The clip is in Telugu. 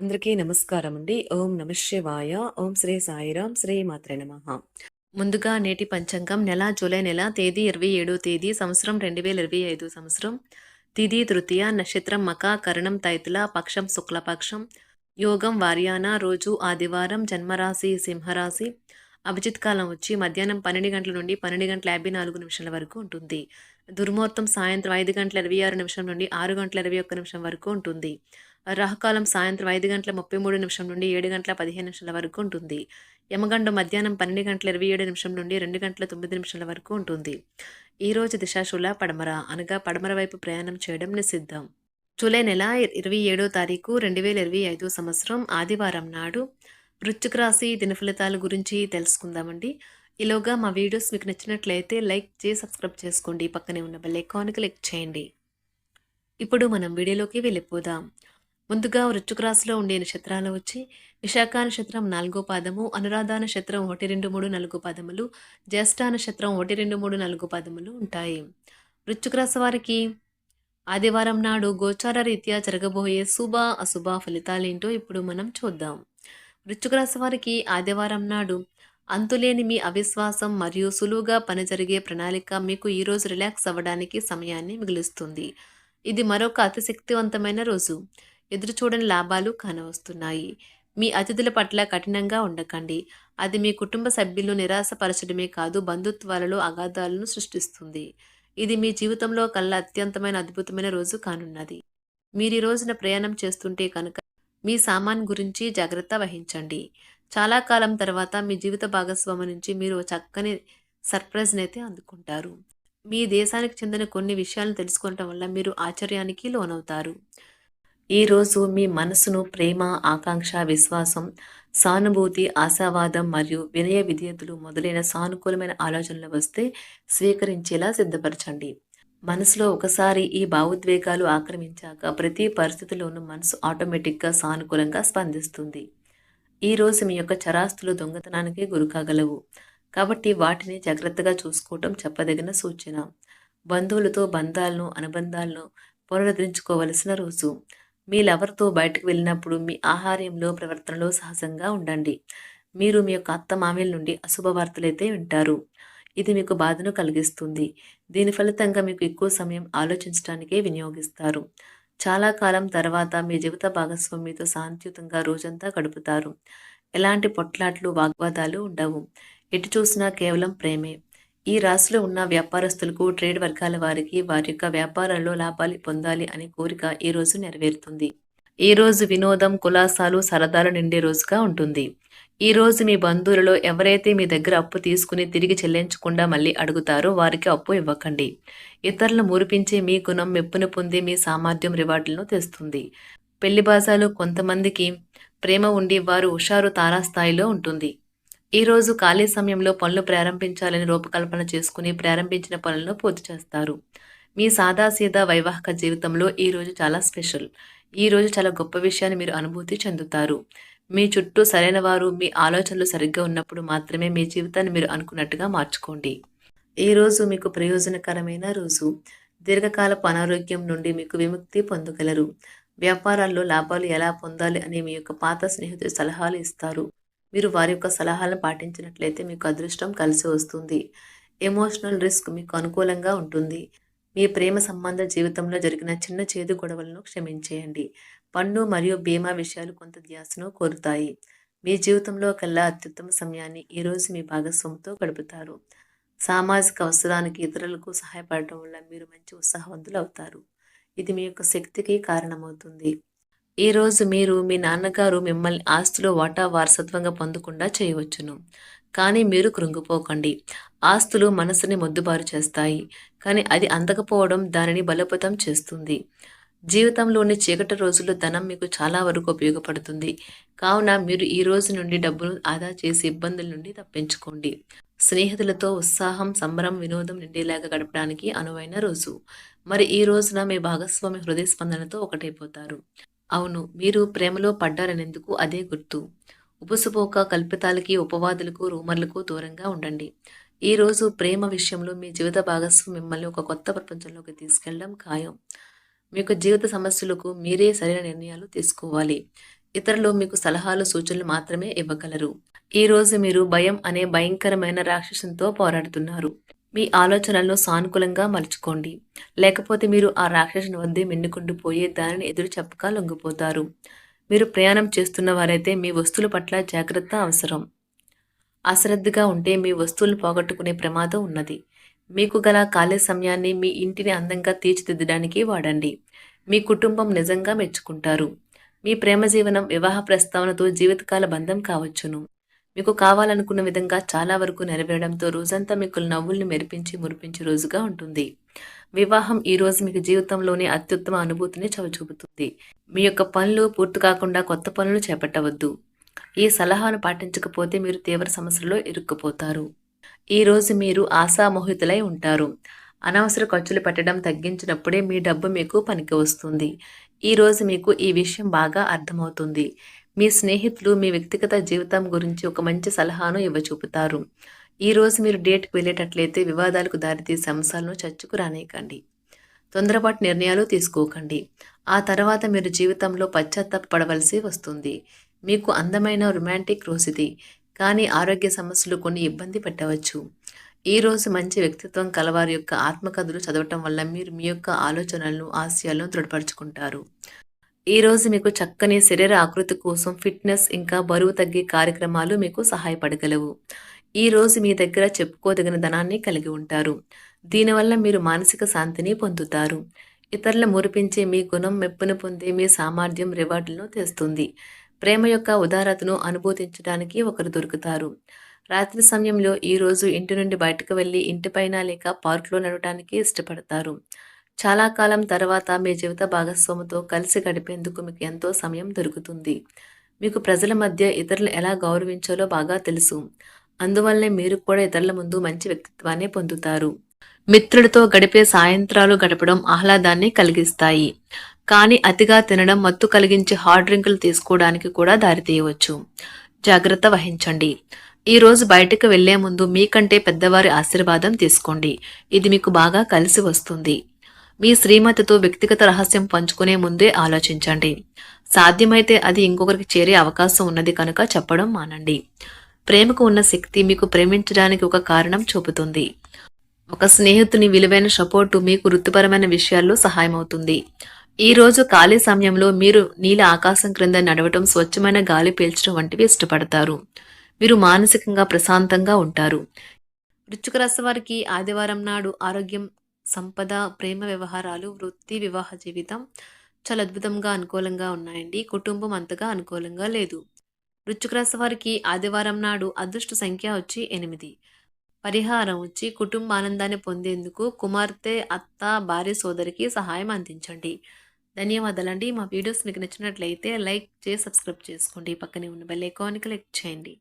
అందరికీ నమస్కారం అండి ఓం నమ శివాయ. ఓం శ్రీ సాయిరాం శ్రీ మాత్రే నమ. ముందుగా నేటి పంచాంగం నెల జూలై నెల తేదీ ఇరవై ఏడో తేదీ సంవత్సరం రెండు వేల ఇరవై ఐదు సంవత్సరం. తిథి తృతీయ నక్షత్రం మక కరణం తైతుల పక్షం శుక్లపక్షం. యోగం వార్యాన రోజు ఆదివారం జన్మరాశి సింహరాశి. అభిజిత్ కాలం వచ్చి మధ్యాహ్నం పన్నెండు గంటల నుండి పన్నెండు గంటల యాభై నాలుగు నిమిషాల వరకు ఉంటుంది. దుర్ముహూర్తం సాయంత్రం ఐదు గంటల ఇరవై ఆరు నిమిషం నుండి ఆరు గంటల ఇరవై ఒక్క నిమిషం వరకు ఉంటుంది. రాహుకాలం సాయంత్రం ఐదు గంటల ముప్పై మూడు నిమిషం నుండి ఏడు గంటల పదిహేను నిమిషాల వరకు ఉంటుంది. యమగండం మధ్యాహ్నం పన్నెండు గంటల ఇరవై ఏడు నిమిషం నుండి రెండు గంటల తొమ్మిది నిమిషాల వరకు ఉంటుంది. ఈ రోజు దిశాశూల పడమర అనగా పడమర వైపు ప్రయాణం చేయడం నిషిద్ధం. జూలై నెల ఇరవై ఏడో తారీఖు రెండు వేల ఇరవై ఐదో సంవత్సరం ఆదివారం నాడు వృశ్చిక రాశి దినఫలితాల గురించి తెలుసుకుందామండి. ఈలోగా మా వీడియోస్ మీకు నచ్చినట్లయితే లైక్ చేసి సబ్స్క్రైబ్ చేసుకోండి. పక్కనే ఉన్న బెల్ ఐకాన్ క్లిక్ చేయండి. ఇప్పుడు మనం వీడియోలోకి వెళ్ళిపోదాం. ముందుగా వృశ్చిక రాశిలో ఉండే నక్షత్రాలు వచ్చి విశాఖ నక్షత్రం నాలుగో పాదము అనురాధ నక్షత్రం ఒకటి రెండు మూడు నాలుగు పాదములు జ్యేష్ఠ నక్షత్రం ఒకటి రెండు మూడు నాలుగు పాదములు ఉంటాయి. వృశ్చిక రాశి వారికి ఆదివారం నాడు గోచార రీత్యా జరగబోయే శుభ అశుభ ఫలితాలేంటో ఇప్పుడు మనం చూద్దాం. వృశ్చిక రాశి వారికి ఆదివారం నాడు అంతులేని మీ అవిశ్వాసం మరియు సులువుగా పని జరిగే ప్రణాళిక మీకు ఈరోజు రిలాక్స్ అవ్వడానికి సమయాన్ని మిగులుస్తుంది. ఇది మరొక అతిశక్తివంతమైన రోజు. ఎదురుచూడని లాభాలు కానవస్తున్నాయి. మీ అతిథుల పట్ల కఠినంగా ఉండకండి. అది మీ కుటుంబ సభ్యులు నిరాశపరచడమే కాదు బంధుత్వాలలో అగాధాలను సృష్టిస్తుంది. ఇది మీ జీవితంలో కల్లా అత్యంతమైన అద్భుతమైన రోజు కానున్నది. మీరు ఈ రోజున ప్రయాణం చేస్తుంటే కనుక మీ సామాన్ గురించి జాగ్రత్త వహించండి. చాలా కాలం తర్వాత మీ జీవిత భాగస్వామి నుంచి మీరు చక్కని సర్ప్రైజ్ని అయితే అందుకుంటారు. మీ దేశానికి చెందిన కొన్ని విషయాలను తెలుసుకోవటం వల్ల మీరు ఆశ్చర్యానికి లోనవుతారు. ఈరోజు మీ మనసును ప్రేమ ఆకాంక్ష విశ్వాసం సానుభూతి ఆశావాదం మరియు వినయ విధేయతలు మొదలైన సానుకూలమైన ఆలోచనలు వస్తే స్వీకరించేలా సిద్ధపరచండి. మనసులో ఒకసారి ఈ భావోద్వేగాలు ఆక్రమించాక ప్రతి పరిస్థితిలోనూ మనసు ఆటోమేటిక్గా సానుకూలంగా స్పందిస్తుంది. ఈరోజు మీ యొక్క చరాస్తులు దొంగతనానికి గురికాగలవు. కాబట్టి వాటిని జాగ్రత్తగా చూసుకోవటం చెప్పదగిన సూచన. బంధువులతో బంధాలను అనుబంధాలను పునరుద్ధరించుకోవలసిన రోజు. మీ లవర్తో బయటకు వెళ్ళినప్పుడు మీ ఆహార్యంలో ప్రవర్తనలో సహజంగా ఉండండి. మీరు మీ యొక్క అత్త మామీల నుండి అశుభ వార్తలైతే వింటారు. ఇది మీకు బాధను కలిగిస్తుంది. దీని ఫలితంగా మీకు ఎక్కువ సమయం ఆలోచించడానికే వినియోగిస్తారు. చాలా కాలం తర్వాత మీ జీవిత భాగస్వామితో శాంతియుతంగా రోజంతా గడుపుతారు. ఎలాంటి పొట్లాట్లు వాగ్వాదాలు ఉండవు. ఎటు చూసినా కేవలం ప్రేమే. ఈ రాశిలో ఉన్న వ్యాపారస్తులకు ట్రేడ్ వర్గాల వారికి వారి యొక్క వ్యాపారాల్లో లాభాలు పొందాలి అనే కోరిక ఈ రోజు నెరవేరుతుంది. ఈ రోజు వినోదం కులాసాలు సరదాలు నిండే రోజుగా ఉంటుంది. ఈ రోజు మీ బంధువులలో ఎవరైతే మీ దగ్గర అప్పు తీసుకుని తిరిగి చెల్లించకుండా మళ్ళీ అడుగుతారో వారికి అప్పు ఇవ్వకండి. ఇతరులను మురిపించే మీ గుణం మెప్పును పొంది మీ సామర్థ్యం రివార్డులను తెస్తుంది. పెళ్ళి బాజాలు కొంతమందికి ప్రేమ ఉండి వారు హుషారు తారాస్థాయిలో ఉంటుంది. ఈరోజు ఖాళీ సమయంలో పనులు ప్రారంభించాలని రూపకల్పన చేసుకుని ప్రారంభించిన పనులను పూర్తి చేస్తారు. మీ సాదాసీదా వైవాహిక జీవితంలో ఈరోజు చాలా స్పెషల్. ఈరోజు చాలా గొప్ప విషయాన్ని మీరు అనుభూతి చెందుతారు. మీ చుట్టూ సరైన వారు మీ ఆలోచనలు సరిగ్గా ఉన్నప్పుడు మాత్రమే మీ జీవితాన్ని మీరు అనుకున్నట్టుగా మార్చుకోండి. ఈరోజు మీకు ప్రయోజనకరమైన రోజు. దీర్ఘకాలపు అనారోగ్యం నుండి మీకు విముక్తి పొందగలరు. వ్యాపారాల్లో లాభాలు ఎలా పొందాలి అనే మీ యొక్క పాత స్నేహితులు సలహాలు ఇస్తారు. మీరు వారి యొక్క సలహాలను పాటించినట్లయితే మీకు అదృష్టం కలిసి వస్తుంది. ఎమోషనల్ రిస్క్ మీకు అనుకూలంగా ఉంటుంది. మీ ప్రేమ సంబంధ జీవితంలో జరిగిన చిన్న చేదు గొడవలను క్షమించేయండి. పన్ను మరియు బీమా విషయాలు కొంత ధ్యాసను కోరుతాయి. మీ జీవితంలో కల్లా అత్యుత్తమ సమయాన్ని ఈరోజు మీ భాగస్వామితో గడుపుతారు. సామాజిక అవసరానికి ఇతరులకు సహాయపడటం వల్ల మీరు మంచి ఉత్సాహవంతులు అవుతారు. ఇది మీ యొక్క శక్తికి కారణమవుతుంది. ఈరోజు మీరు మీ నాన్నగారు మిమ్మల్ని ఆస్తిలో వాటా వారసత్వంగా పొందకుండా చేయవచ్చును. కానీ మీరు కృంగిపోకండి. ఆస్తులు మనసుని మొద్దుబారు చేస్తాయి. కానీ అది అందకపోవడం దానిని బలోపేతం చేస్తుంది. జీవితంలోని చీకటి రోజుల్లో ధనం మీకు చాలా వరకు ఉపయోగపడుతుంది. కావున మీరు ఈ రోజు నుండి డబ్బును ఆదా చేసి ఇబ్బందుల నుండి తప్పించుకోండి. స్నేహితులతో ఉత్సాహం సంబరం వినోదం నిండేలాగా గడపడానికి అనువైన రోజు. మరి ఈ రోజున మీ భాగస్వామి హృదయ స్పందనతో ఒకటైపోతారు. అవును మీరు ప్రేమలో పడ్డారనేందుకు అదే గుర్తు. ఉపసుపోక కల్పితాలకి ఉపవాదులకు రూమర్లకు దూరంగా ఉండండి. ఈరోజు ప్రేమ విషయంలో మీ జీవిత భాగస్వామి మిమ్మల్ని ఒక కొత్త ప్రపంచంలోకి తీసుకెళ్ళడం ఖాయం. మీకు జీవిత సమస్యలకు మీరే సరైన నిర్ణయాలు తీసుకోవాలి. ఇతరులు మీకు సలహాలు సూచనలు మాత్రమే ఇవ్వగలరు. ఈ రోజు మీరు భయం అనే భయంకరమైన రాక్షసంతో పోరాడుతున్నారు. మీ ఆలోచనలను సానుకూలంగా మలుచుకోండి. లేకపోతే మీరు ఆ రాక్షసుని వద్దే మిన్నుకుంటూ పోయే దానిని ఎదురు చెప్పక లొంగిపోతారు. మీరు ప్రయాణం చేస్తున్న వారైతే మీ వస్తువుల పట్ల జాగ్రత్త అవసరం. అశ్రద్ధగా ఉంటే మీ వస్తువులు పోగొట్టుకునే ప్రమాదం ఉన్నది. మీకు గల ఖాళీ సమయాన్ని మీ ఇంటిని అందంగా తీర్చిదిద్దడానికి వాడండి. మీ కుటుంబం నిజంగా మెచ్చుకుంటారు. మీ ప్రేమ జీవనం వివాహ ప్రస్తావనతో జీవితకాల బంధం కావచ్చును. మీకు కావాలనుకున్న విధంగా చాలా వరకు నెరవేరడంతో రోజంతా మీకు నవ్వుల్ని మెరిపించి మురిపించే రోజుగా ఉంటుంది. వివాహం ఈ రోజు మీకు జీవితంలోని అత్యుత్తమ అనుభూతిని చవిచూపుతుంది. మీ యొక్క పనులు పూర్తి కాకుండా కొత్త పనులు చేపట్టవద్దు. ఈ సలహాను పాటించకపోతే మీరు తీవ్ర సమస్యల్లో ఇరుక్కుపోతారు. ఈ రోజు మీరు ఆశామోహితులై ఉంటారు. అనవసర ఖర్చులు పెట్టడం తగ్గించినప్పుడే మీ డబ్బు మీకు పనికి వస్తుంది. ఈ రోజు మీకు ఈ విషయం బాగా అర్థమవుతుంది. మీ స్నేహితులు మీ వ్యక్తిగత జీవితం గురించి ఒక మంచి సలహాను ఇవ్వచూపుతారు. ఈ రోజు మీరు డేట్కి వెళ్ళేటట్లయితే వివాదాలకు దారితీసే అంశాలను చర్చకు రానేయకండి తొందరపాటు నిర్ణయాలు తీసుకోకండి. ఆ తర్వాత మీరు జీవితంలో పశ్చాత్తాపడవలసి వస్తుంది. మీకు అందమైన రొమాంటిక్ రోజుది. కానీ ఆరోగ్య సమస్యలు కొన్ని ఇబ్బంది పెట్టవచ్చు. ఈ రోజు మంచి వ్యక్తిత్వం కలవారి యొక్క ఆత్మకథలు చదవటం వల్ల మీరు మీ యొక్క ఆలోచనలను ఆశయాలను దృఢపరుచుకుంటారు. ఈరోజు మీకు చక్కని శరీర ఆకృతి కోసం ఫిట్నెస్ ఇంకా బరువు తగ్గే కార్యక్రమాలు మీకు సహాయపడగలవు. ఈరోజు మీ దగ్గర చెప్పుకోదగిన ధనాన్ని కలిగి ఉంటారు. దీనివల్ల మీరు మానసిక శాంతిని పొందుతారు. ఇతరుల మురిపించే మీ గుణం మెప్పును పొందే మీ సామర్థ్యం రివార్డులను తెస్తుంది. ప్రేమ యొక్క ఉదారతను అనుభూతించడానికి ఒకరు దొరుకుతారు. రాత్రి సమయంలో ఈరోజు ఇంటి నుండి బయటకు వెళ్ళి ఇంటిపైన లేక పార్కులో నడవడానికి ఇష్టపడతారు. చాలా కాలం తర్వాత మీ జీవిత భాగస్వామితో కలిసి గడిపేందుకు మీకు ఎంతో సమయం దొరుకుతుంది. మీకు ప్రజల మధ్య ఇతరులు ఎలా గౌరవించాలో బాగా తెలుసు. అందువల్లే మీరు కూడా ఇతరుల ముందు మంచి వ్యక్తిత్వాన్ని పొందుతారు. మిత్రులతో గడిపే సాయంత్రాలు గడపడం ఆహ్లాదాన్ని కలిగిస్తాయి. కానీ అతిగా తినడం మత్తు కలిగించే హార్డ్ డ్రింకులు తీసుకోవడానికి కూడా దారితీయవచ్చు. జాగ్రత్త వహించండి. ఈ రోజు బయటకు వెళ్ళే ముందు మీకంటే పెద్దవారి ఆశీర్వాదం తీసుకోండి. ఇది మీకు బాగా కలిసి వస్తుంది. మీ శ్రీమతితో వ్యక్తిగత రహస్యం పంచుకునే ముందే ఆలోచించండి. సాధ్యమైతే అది ఇంకొకరికి చేరే అవకాశం ఉన్నది కనుక చెప్పడం మానండి. ప్రేమకు ఉన్న శక్తి మీకు ప్రేమించడానికి ఒక కారణం చూపుతుంది. ఒక స్నేహితుని విలువైన సపోర్టు మీకు వృత్తిపరమైన విషయాల్లో సహాయమవుతుంది ఈ రోజు ఖాళీ సమయంలో మీరు నీల ఆకాశం క్రింద నడవటం స్వచ్ఛమైన గాలి పీల్చడం వంటివి ఇష్టపడతారు. మీరు మానసికంగా ప్రశాంతంగా ఉంటారు. వృశ్చిక రాశి వారికి ఆదివారం నాడు ఆరోగ్యం సంపద ప్రేమ వ్యవహారాలు వృత్తి వివాహ జీవితం చాలా అద్భుతంగా అనుకూలంగా ఉన్నాయండి. కుటుంబం అంతగా అనుకూలంగా లేదు. వృశ్చిక రాశి వారికి ఆదివారం నాడు అదృష్ట సంఖ్య వచ్చి ఎనిమిది. పరిహారం వచ్చి కుటుంబ ఆనందాన్ని పొందేందుకు కుమార్తె అత్త భార్య సోదరికి సహాయం అందించండి. ధన్యవాదాలండి. మా వీడియోస్ మీకు నచ్చినట్లయితే లైక్ చేసి సబ్స్క్రైబ్ చేసుకోండి. పక్కనే ఉన్న బెల్ ఐకాన్ క్లిక్ చేయండి.